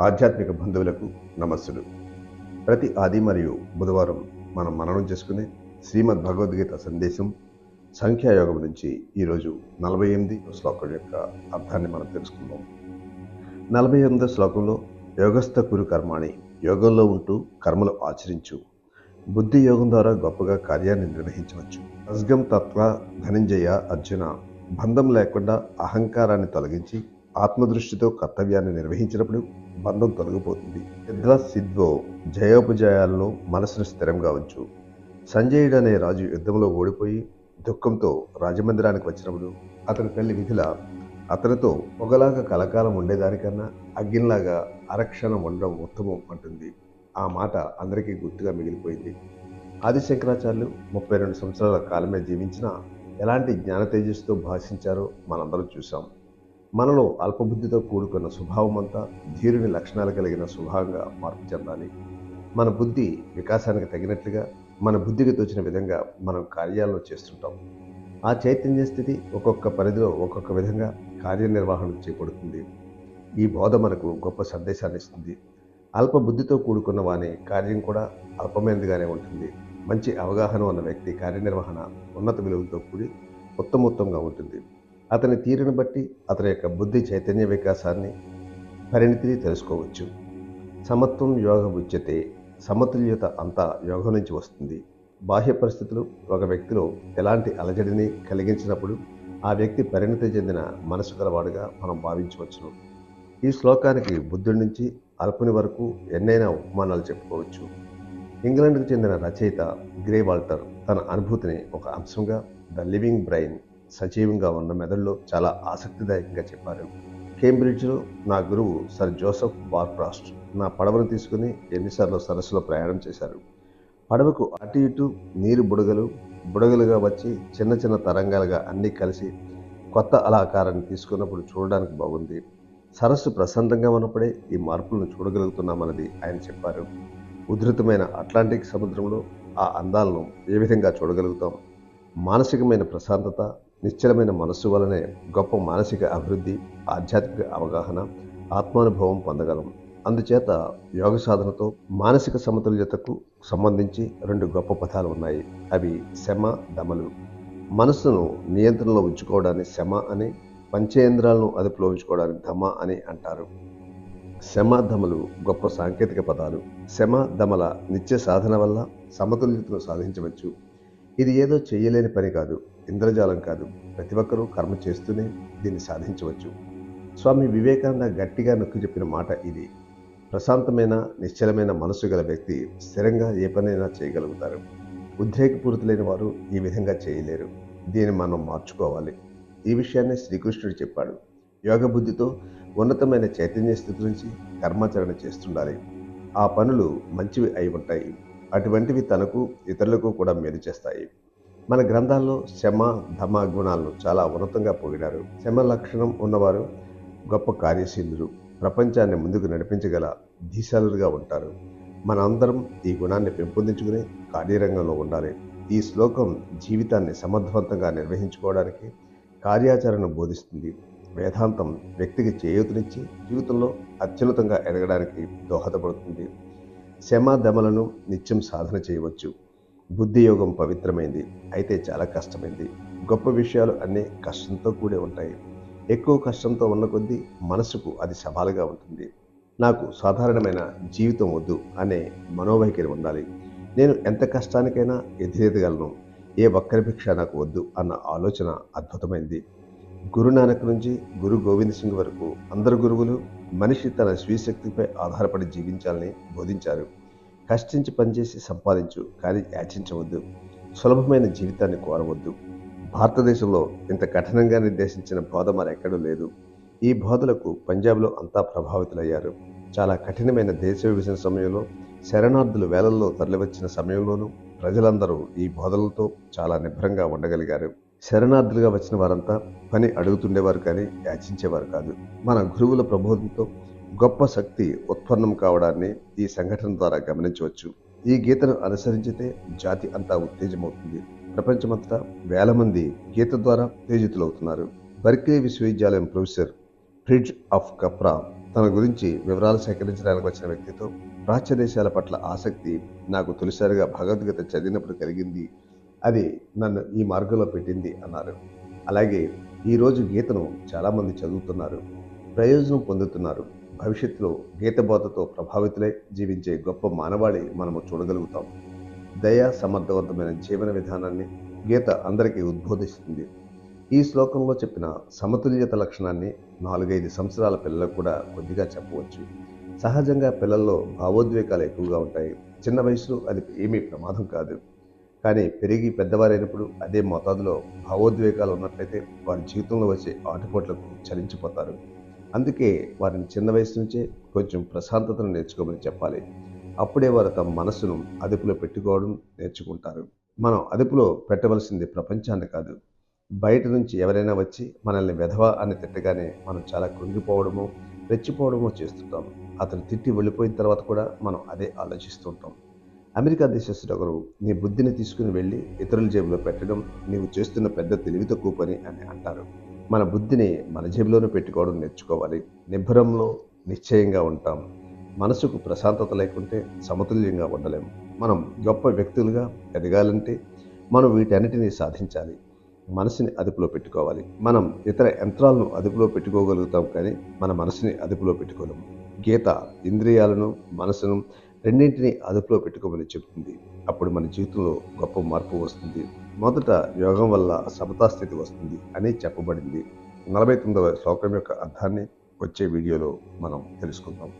ఆధ్యాత్మిక బంధువులకు నమస్సులు. ప్రతి ఆది మరియు బుధవారం మనం మననం చేసుకునే శ్రీమద్ భగవద్గీత సందేశం సంఖ్యాయోగం నుంచి ఈరోజు నలభై ఎనిమిది శ్లోకం యొక్క అర్థాన్ని మనం తెలుసుకుందాం. నలభై ఎనిమిదో శ్లోకంలో యోగస్థ కురు కర్మాణి యోగంలో ఉంటూ కర్మలు ఆచరించు. బుద్ధి యోగం ద్వారా గొప్పగా కార్యాన్ని నిర్వహించవచ్చు. అస్గం తత్వ ధనంజయ అర్జున బంధం లేకుండా అహంకారాన్ని తొలగించి ఆత్మదృష్టితో కర్తవ్యాన్ని నిర్వహించినప్పుడు బంధం తొలగిపోతుంది. సిద్ధ్వ సిద్ధ్వో జయోపజయాలను మనసును స్థిరంగా ఉంచు. సంజయుడు అనే రాజు యుద్ధంలో ఓడిపోయి దుఃఖంతో రాజమందిరానికి వచ్చినప్పుడు అతని తల్లి విధుల అతనితో పొగలాగా కలకాలం ఉండేదానికన్నా అగ్గిలాగా అరక్షణం ఉండడం ఉత్తమం అంటుంది. ఆ మాట అందరికీ గుర్తుగా మిగిలిపోయింది. ఆదిశంకరాచార్యులు ముప్పై రెండు సంవత్సరాల కాలమే జీవించిన ఎలాంటి జ్ఞాన తేజస్సుతో భాషించారో మనందరం చూసాం మనలో అల్పబుద్ధితో కూడుకున్న స్వభావం అంతా ధీరుని లక్షణాలు కలిగిన స్వభావంగా మార్పు చెందాలి. మన బుద్ధి వికాసానికి తగినట్లుగా మన బుద్ధికి తోచిన విధంగా మనం కార్యాలను చేస్తుంటాం. ఆ చైతన్య స్థితి ఒక్కొక్క పరిధిలో ఒక్కొక్క విధంగా కార్యనిర్వహణ చేపడుతుంది. ఈ బోధ మనకు గొప్ప సందేశాన్ని ఇస్తుంది. అల్ప బుద్ధితో కూడుకున్న వాని కార్యం కూడా అల్పమైనదిగానే ఉంటుంది. మంచి అవగాహన ఉన్న వ్యక్తి కార్యనిర్వహణ ఉన్నత విలువలతో కూడి ఉత్తమోత్తంగా ఉంటుంది. అతని తీరును బట్టి అతని యొక్క బుద్ధి చైతన్య వికాసాన్ని పరిణితిని తెలుసుకోవచ్చు. సమత్వం యోగ ఉచ్యతే సమతుల్యత అంతా యోగం నుంచి వస్తుంది. బాహ్య పరిస్థితులు ఒక వ్యక్తిలో ఎలాంటి అలజడిని కలిగించినప్పుడు ఆ వ్యక్తి పరిణతి చెందిన మనసు గలవాడుగా మనం భావించవచ్చును. ఈ శ్లోకానికి బుద్ధుడి నుంచి అల్పుని వరకు ఎన్నైనా ఉపమానాలు చెప్పుకోవచ్చు. ఇంగ్లాండ్కు చెందిన రచయిత గ్రే వాల్టర్ తన అనుభూతిని ఒక అంశంగా ద లివింగ్ బ్రెయిన్ సజీవంగా ఉన్న మెదడులో చాలా ఆసక్తిదాయకంగా చెప్పారు. కేంబ్రిడ్జ్లో నా గురువు సర్ జోసెఫ్ బార్క్రాస్ట్ నా పడవను తీసుకుని ఎన్నిసార్లు సరస్సులో ప్రయాణం చేశారు. పడవకు అటు ఇటు నీరు బుడగలు బుడగలుగా వచ్చి చిన్న చిన్న తరంగాలుగా అన్నీ కలిసి కొత్త అలాకారాన్ని తీసుకున్నప్పుడు చూడడానికి బాగుంది. సరస్సు ప్రశాంతంగా ఉన్నప్పుడే ఈ మార్పులను చూడగలుగుతున్నామన్నది ఆయన చెప్పారు. ఉధృతమైన అట్లాంటిక్ సముద్రంలో ఆ అందాలను ఏ విధంగా చూడగలుగుతాం? మానసికమైన ప్రశాంతత నిశ్చలమైన మనస్సు వలనే గొప్ప మానసిక అభివృద్ధి ఆధ్యాత్మిక అవగాహన ఆత్మానుభవం పొందగలం. అందుచేత యోగ సాధనతో మానసిక సమతుల్యతకు సంబంధించి రెండు గొప్ప పదాలు ఉన్నాయి. అవి శమ దమలు. మనస్సును నియంత్రణలో ఉంచుకోవడాన్ని శమ అని పంచేంద్రాలను అదుపులో ఉంచుకోవడానికి ధమ అని అంటారు. శమ దమలు గొప్ప సాంకేతిక పదాలు. శమ దమల నిత్య సాధన వల్ల సమతుల్యతను సాధించవచ్చు. ఇది ఏదో చేయలేని పని కాదు. ఇంద్రజాలం కాదు. ప్రతి ఒక్కరూ కర్మ చేస్తూనే దీన్ని సాధించవచ్చు. స్వామి వివేకానంద గట్టిగా నొక్కి చెప్పిన మాట ఇది. ప్రశాంతమైన నిశ్చలమైన మనసు గల వ్యక్తి స్థిరంగా ఏ పనైనా చేయగలుగుతారు. ఉద్రేకపూరితులైన వారు ఈ విధంగా చేయలేరు. దీన్ని మనం మార్చుకోవాలి. ఈ విషయాన్ని శ్రీకృష్ణుడు చెప్పాడు. యోగ బుద్ధితో ఉన్నతమైన చైతన్య స్థితి నుంచి కర్మాచరణ చేస్తుండాలి. ఆ పనులు మంచివి అయి ఉంటాయి. అటువంటివి తనకు ఇతరులకు కూడా మేలు చేస్తాయి. మన గ్రంథాల్లో శమ ధమ గుణాలను చాలా ఉన్నతంగా పొగిడారు. శమ లక్షణం ఉన్నవారు గొప్ప కార్యశీలురు ప్రపంచాన్ని ముందుకు నడిపించగల ధీశాలుగా ఉంటారు. మనందరం ఈ గుణాన్ని పెంపొందించుకుని కార్యరంగంలో ఉండాలి. ఈ శ్లోకం జీవితాన్ని సమర్థవంతంగా నిర్వహించుకోవడానికి కార్యాచరణ బోధిస్తుంది. వేదాంతం వ్యక్తికి చేయూతనిచ్చి జీవితంలో అత్యున్నతంగా ఎదగడానికి దోహదపడుతుంది. శమ దమలను నిత్యం సాధన చేయవచ్చు. బుద్ధి యోగం పవిత్రమైంది. అయితే చాలా కష్టమైంది. గొప్ప విషయాలు అన్నీ కష్టంతో కూడి ఉంటాయి. ఎక్కువ కష్టంతో ఉన్న కొద్దీ మనసుకు అది సవాలుగా ఉంటుంది. నాకు సాధారణమైన జీవితం వద్దు అనే మనోవైఖరి ఉండాలి. నేను ఎంత కష్టానికైనా ఎదురెదగలను. ఏ ఒక్కరి భిక్ష నాకు వద్దు అన్న ఆలోచన అద్భుతమైంది. గురునానక్ నుంచి గురు గోవింద్ సింగ్ వరకు అందరు గురువులు మనిషి తన స్వీశక్తిపై ఆధారపడి జీవించాలని బోధించారు. కష్టించి పనిచేసి సంపాదించు కానీ యాచించవద్దు. సులభమైన జీవితాన్ని కోరవద్దు. భారతదేశంలో ఇంత కఠినంగా నిర్దేశించిన బోధ మరెక్కడూ లేదు. ఈ బోధలకు పంజాబ్లో అంతా ప్రభావితులయ్యారు. చాలా కఠినమైన దేశ విభజన సమయంలో శరణార్థులు వేలల్లో తరలివచ్చిన సమయంలోనూ ప్రజలందరూ ఈ బోధలతో చాలా నిభ్రంగా ఉండగలిగారు. శరణార్థులుగా వచ్చిన వారంతా పని అడుగుతుండేవారు కానీ యాచించేవారు కాదు. మన గురువుల ప్రబోధంతో గొప్ప శక్తి ఉత్పన్నం కావడాన్ని ఈ సంఘటన ద్వారా గమనించవచ్చు. ఈ గీతను అనుసరించితే జాతి అంతా ఉత్తేజమవుతుంది. ప్రపంచమంతటా వేల మంది గీత ద్వారా ఉత్తేజితులవుతున్నారు. బర్క్లీ విశ్వవిద్యాలయం ప్రొఫెసర్ ఫ్రిడ్జ్ ఆఫ్ కప్రా తన గురించి వివరాలు సేకరించడానికి వచ్చిన వ్యక్తితో ప్రాచ్య దేశాల పట్ల ఆసక్తి నాకు తొలిసారిగా భగవద్గీత చదివినప్పుడు కలిగింది. అది నన్ను ఈ మార్గంలో పెట్టింది అన్నారు. అలాగే ఈరోజు గీతను చాలామంది చదువుతున్నారు. ప్రయోజనం పొందుతున్నారు. భవిష్యత్తులో గీతబోధతో ప్రభావితులై జీవించే గొప్ప మానవాళి మనము చూడగలుగుతాం. దయ సమర్థవంతమైన జీవన విధానాన్ని గీత అందరికీ ఉద్బోధిస్తుంది. ఈ శ్లోకంలో చెప్పిన సమతుల్యత లక్షణాన్ని నాలుగైదు సంవత్సరాల పిల్లలకు కూడా కొద్దిగా చెప్పవచ్చు. సహజంగా పిల్లల్లో భావోద్వేగాలు ఎక్కువగా ఉంటాయి. చిన్న వయసులో అది ఏమీ ప్రమాదం కాదు. కానీ పెరిగి పెద్దవారైనప్పుడు అదే మోతాదులో భావోద్వేగాలు ఉన్నట్లయితే వారి జీవితంలో వచ్చే ఆటుపోట్లకు చలించిపోతారు. అందుకే వారిని చిన్న వయసు నుంచే కొంచెం ప్రశాంతతను నేర్చుకోమని చెప్పాలి. అప్పుడే వారు తమ మనసును అదుపులో పెట్టుకోవడం నేర్చుకుంటారు. మనం అదుపులో పెట్టవలసింది ప్రపంచాన్ని కాదు. బయట నుంచి ఎవరైనా వచ్చి మనల్ని వెధవ అని తిట్టగానే మనం చాలా కృంగిపోవడము రెచ్చిపోవడమో చేస్తుంటాం. అతను తిట్టి వెళ్ళిపోయిన తర్వాత కూడా మనం అదే ఆలోచిస్తుంటాం. అమెరికా దేశస్తుడు ఒకరు నీ బుద్ధిని తీసుకుని వెళ్ళి ఇతరుల జేబులో పెట్టడం నీవు చేస్తున్న పెద్ద తెలివి తక్కువ పని అని అంటారు. మన బుద్ధిని మన జేబులోనే పెట్టుకోవడం నేర్చుకోవాలి. నిబ్బరంలో నిశ్చయంగా ఉంటాం. మనసుకు ప్రశాంతత లేకుంటే సమతుల్యంగా ఉండలేము మనం గొప్ప వ్యక్తులుగా ఎదగాలంటే మనం వీటన్నిటినీ సాధించాలి. మనసుని అదుపులో పెట్టుకోవాలి. మనం ఇతర యంత్రాలను అదుపులో పెట్టుకోగలుగుతాం కానీ మన మనసుని అదుపులో పెట్టుకోలేము గీత ఇంద్రియాలను మనసును రెండింటినీ అదుపులో పెట్టుకోమని చెబుతుంది. అప్పుడు మన జీవితంలో గొప్ప మార్పు వస్తుంది. మొదట యోగం వల్ల సమతాస్థితి వస్తుంది అని చెప్పబడింది. నలభై తొమ్మిదవ శ్లోకం యొక్క అర్థాన్ని వచ్చే వీడియోలో మనం తెలుసుకుందాం.